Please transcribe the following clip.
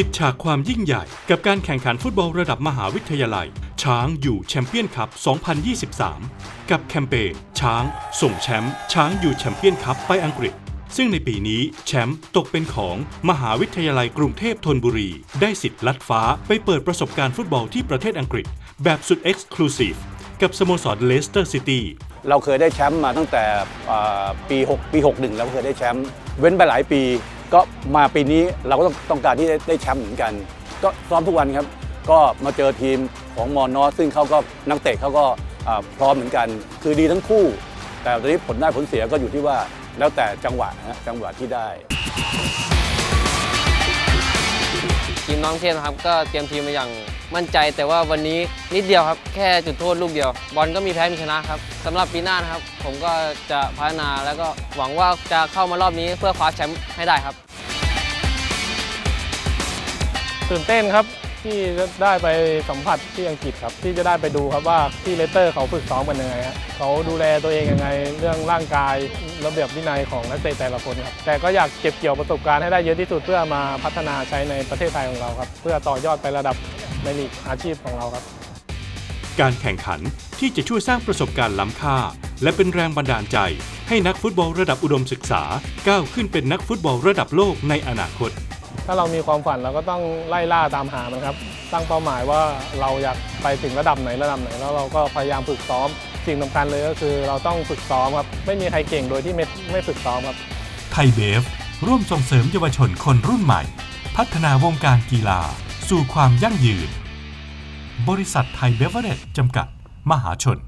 ปิดฉากความยิ่งใหญ่ กับการแข่งขันฟุตบอลระดับมหาวิทยาลัย ช้างอยู่แชมเปี้ยนคัพ 2023 กับแคมเปญช้าง ส่งแชมป์ช้างอยู่แชมเปี้ยนคัพไปอังกฤษ ซึ่งในปีนี้แชมป์ตกเป็นของมหาวิทยาลัยกรุงเทพธนบุรี ได้สิทธิ์ลัดฟ้าไปเปิดประสบการณ์ฟุตบอลที่ประเทศอังกฤษ แบบสุดเอ็กซ์คลูซีฟกับสโมสรเลสเตอร์ซิตี้เราเคยได้แชมป์มาตั้งแต่ปี6ปี 61เราก็เคยได้แชมป์เว้นไปหลายปี ก็มาปีนี้เราก็ต้องต้องการที่ได้ได้แชมป์เหมือนกัน ก็ซ้อมทุกวันครับ ก็มาเจอทีมของมอนอซึ่งเขาก็นักเตะเขาก็อ่าพร้อมเหมือนกัน คือดีทั้งคู่ แต่ตอนนี้ผลได้ผลเสียก็อยู่ที่ว่าแล้วแต่จังหวะนะฮะจังหวะที่ได้ ทีมน้องเทพนะครับก็เตรียมทีมมาอย่าง มั่นใจแต่ว่าวันนี้นิดเดียวครับ แค่จุดโทษลูกเดียว บอลก็มีแพ้มีชนะครับสำหรับปีหน้านะครับ ผมก็จะพัฒนาแล้วก็หวังว่าจะเข้ามารอบนี้เพื่อคว้าแชมป์ให้ได้ครับตื่นเต้นครับที่จะได้ไปสัมผัสที่อังกฤษครับ ที่จะได้ไปดูครับว่าที่เลสเตอร์เขาฝึกซ้อมกันยังไงฮะเขาดูแลตัวเองยังไง เรื่องร่างกายระเบียบวินัยของนักเตะแต่ละคนครับแต่ก็อยากเก็บเกี่ยวประสบการณ์ให้ได้เยอะที่สุดเพื่อมาพัฒนาใช้ในประเทศไทยของเราครับ เพื่อต่อยอดไประดับ ในลีกอาชีพของเราครับ การแข่งขันที่จะช่วยสร้างประสบการณ์ล้ำค่า และเป็นแรงบันดาลใจ ให้นักฟุตบอลระดับอุดมศึกษา ก้าวขึ้นเป็นนักฟุตบอลระดับโลกในอนาคต ถ้าเรามีความฝันเราก็ต้องไล่ล่าตามหามันครับ ตั้งเป้าหมายว่าเราอยากไปถึงระดับไหนระดับไหน แล้วเราก็พยายามฝึกซ้อม สิ่งสำคัญเลยก็คือเราต้องฝึกซ้อมครับ ไม่มีใครเก่งโดยที่ไม่ไม่ฝึกซ้อมครับ ไทยเบฟร่วมส่งเสริมเยาวชนคนรุ่นใหม่ พัฒนาวงการกีฬา สู่ความยั่งยืน บริษัทไทยเบเวอเรจจำกัด มหาชน